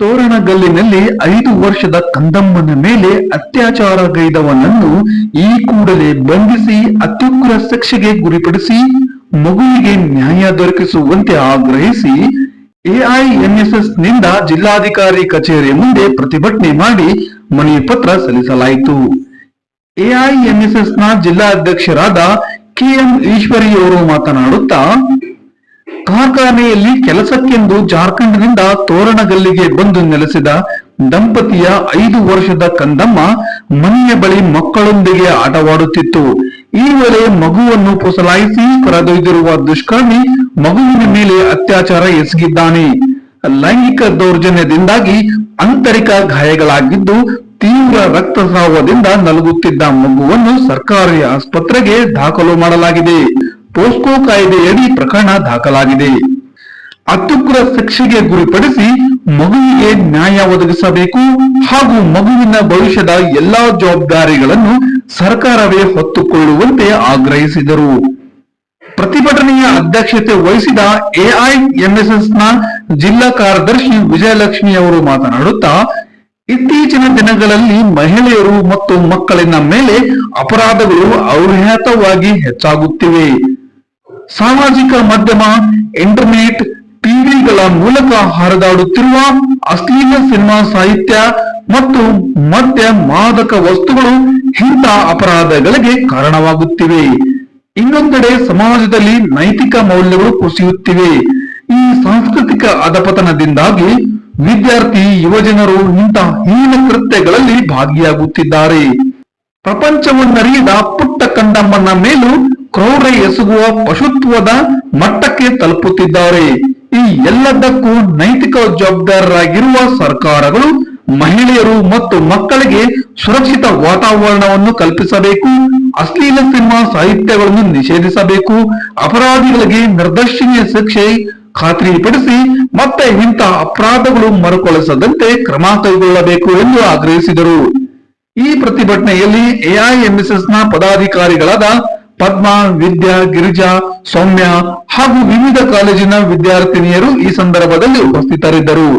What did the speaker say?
ತೋರಣಗಲ್ಲಿನಲ್ಲಿ ಐದು ವರ್ಷದ ಕಂದಮ್ಮನ ಮೇಲೆ ಅತ್ಯಾಚಾರಗೈದವನನ್ನು ಈ ಕೂಡಲೇ ಬಂಧಿಸಿ ಅತ್ಯುಗ್ರ ಶಿಕ್ಷೆಗೆ ಗುರಿಪಡಿಸಿ ಮಗುವಿಗೆ ನ್ಯಾಯ ದೊರಕಿಸುವಂತೆ ಆಗ್ರಹಿಸಿ ಎಐಎಂಎಸ್ಎಸ್ನಿಂದ ಜಿಲ್ಲಾಧಿಕಾರಿ ಕಚೇರಿ ಮುಂದೆ ಪ್ರತಿಭಟನೆ ಮಾಡಿ ಮನವಿ ಪತ್ರ ಸಲ್ಲಿಸಲಾಯಿತು. ಎಐಎಂಎಸ್ಎಸ್ನ ಜಿಲ್ಲಾಧ್ಯಕ್ಷರಾದ ಕೆಎಂ ಈಶ್ವರಿಯವರು ಮಾತನಾಡುತ್ತಾ ಕಾರ್ಖಾನೆಯಲ್ಲಿ ಕೆಲಸಕ್ಕೆಂದು ಜಾರ್ಖಂಡ್ನಿಂದ ತೋರಣಗಲ್ಲಿಗೆ ಬಂದು ನೆಲೆಸಿದ ದಂಪತಿಯ ಐದು ವರ್ಷದ ಕಂದಮ್ಮ ಮನೆಯ ಬಳಿ ಮಕ್ಕಳೊಂದಿಗೆ ಆಟವಾಡುತ್ತಿತ್ತು. ಈ ವೇಳೆ ಮಗುವನ್ನು ಪುಸಲಾಯಿಸಿ ಕರೆದೊಯ್ದಿರುವ ದುಷ್ಕರ್ಮಿ ಮಗುವಿನ ಮೇಲೆ ಅತ್ಯಾಚಾರ ಎಸಗಿದ್ದಾನೆ. ಲೈಂಗಿಕ ದೌರ್ಜನ್ಯದಿಂದಾಗಿ ಆಂತರಿಕ ಗಾಯಗಳಾಗಿದ್ದು ತೀವ್ರ ರಕ್ತಸ್ರಾವದಿಂದ ನಲುಗುತ್ತಿದ್ದ ಮಗುವನ್ನು ಸರ್ಕಾರಿ ಆಸ್ಪತ್ರೆಗೆ ದಾಖಲು ಮಾಡಲಾಗಿದೆ. ಪೋಸ್ಕೋ ಕಾಯ್ದೆಯಡಿ ಪ್ರಕರಣ ದಾಖಲಾಗಿದೆ. ಅತ್ಯುಗ್ರ ಶಿಕ್ಷೆಗೆ ಗುರಿಪಡಿಸಿ ಮಗುವಿಗೆ ನ್ಯಾಯ ಒದಗಿಸಬೇಕು ಹಾಗೂ ಮಗುವಿನ ಭವಿಷ್ಯದ ಎಲ್ಲಾ ಜವಾಬ್ದಾರಿಗಳನ್ನು ಸರ್ಕಾರವೇ ಹೊತ್ತುಕೊಳ್ಳುವಂತೆ ಆಗ್ರಹಿಸಿದರು. ಪ್ರತಿಭಟನೆಯ ಅಧ್ಯಕ್ಷತೆ ವಹಿಸಿದ ಎಐಎಂಎಸ್ಎಸ್ನ ಜಿಲ್ಲಾ ಕಾರ್ಯದರ್ಶಿ ವಿಜಯಲಕ್ಷ್ಮಿ ಅವರು ಮಾತನಾಡುತ್ತಾ, ಇತ್ತೀಚಿನ ದಿನಗಳಲ್ಲಿ ಮಹಿಳೆಯರು ಮತ್ತು ಮಕ್ಕಳಿನ ಮೇಲೆ ಅಪರಾಧಗಳು ಅವಿಹತವಾಗಿ ಹೆಚ್ಚಾಗುತ್ತಿವೆ. ಸಾಮಾಜಿಕ ಮಾಧ್ಯಮ, ಇಂಟರ್ನೆಟ್, ಟಿವಿಗಳ ಮೂಲಕ ಹರಿದಾಡುತ್ತಿರುವ ಅಶ್ಲೀಲ ಸಿನಿಮಾ ಸಾಹಿತ್ಯ ಮತ್ತು ಮದ್ಯ ಮಾದಕ ವಸ್ತುಗಳು ಇಂಥ ಅಪರಾಧಗಳಿಗೆ ಕಾರಣವಾಗುತ್ತಿವೆ. ಇನ್ನೊಂದೆಡೆ ಸಮಾಜದಲ್ಲಿ ನೈತಿಕ ಮೌಲ್ಯಗಳು ಕುಸಿಯುತ್ತಿವೆ. ಈ ಸಾಂಸ್ಕೃತಿಕ ಅಧಪತನದಿಂದಾಗಿ ವಿದ್ಯಾರ್ಥಿ, ಯುವಜನರು ಇಂಥ ಹೀನ ಕೃತ್ಯಗಳಲ್ಲಿ ಭಾಗಿಯಾಗುತ್ತಿದ್ದಾರೆ. ಪ್ರಪಂಚವನ್ನರಿಯದ ಪುಟ್ಟ ಕಂದಮ್ಮನ ಮೇಲೂ ಕ್ರೌರ್ಯ ಎಸಗುವ ಪಶುತ್ವದ ಮಟ್ಟಕ್ಕೆ ತಲುಪುತ್ತಿದ್ದಾರೆ. ಈ ಎಲ್ಲದಕ್ಕೂ ನೈತಿಕ ಜವಾಬ್ದಾರರಾಗಿರುವ ಸರ್ಕಾರಗಳು ಮಹಿಳೆಯರು ಮತ್ತು ಮಕ್ಕಳಿಗೆ ಸುರಕ್ಷಿತ ವಾತಾವರಣವನ್ನು ಕಲ್ಪಿಸಬೇಕು, ಅಶ್ಲೀಲ ಸಿನಿಮಾ ಸಾಹಿತ್ಯಗಳನ್ನು ನಿಷೇಧಿಸಬೇಕು, ಅಪರಾಧಿಗಳಿಗೆ ನಿರ್ದರ್ಶನೀಯ ಶಿಕ್ಷೆ ಖಾತ್ರಿಪಡಿಸಿ ಮತ್ತೆ ಇಂತಹ ಅಪರಾಧಗಳು ಮರುಕಳಿಸದಂತೆ ಕ್ರಮ ಕೈಗೊಳ್ಳಬೇಕು ಎಂದು ಆಗ್ರಹಿಸಿದರು. ಈ ಪ್ರತಿಭಟನೆಯಲ್ಲಿ ಎಐಎಂಎಸ್ಎಸ್ನ ಪದಾಧಿಕಾರಿಗಳಾದ ಪದ್ಮಾ ವಿದ್ಯಾ ಗಿರಿಜಾ ಸೌಮ್ಯ ಹಾಗೂ ವಿವಿಧ ಕಾಲೇಜಿನ ವಿದ್ಯಾರ್ಥಿನಿಯರು ಈ ಸಂದರ್ಭದಲ್ಲಿ ಉಪಸ್ಥಿತರಿದ್ದರು.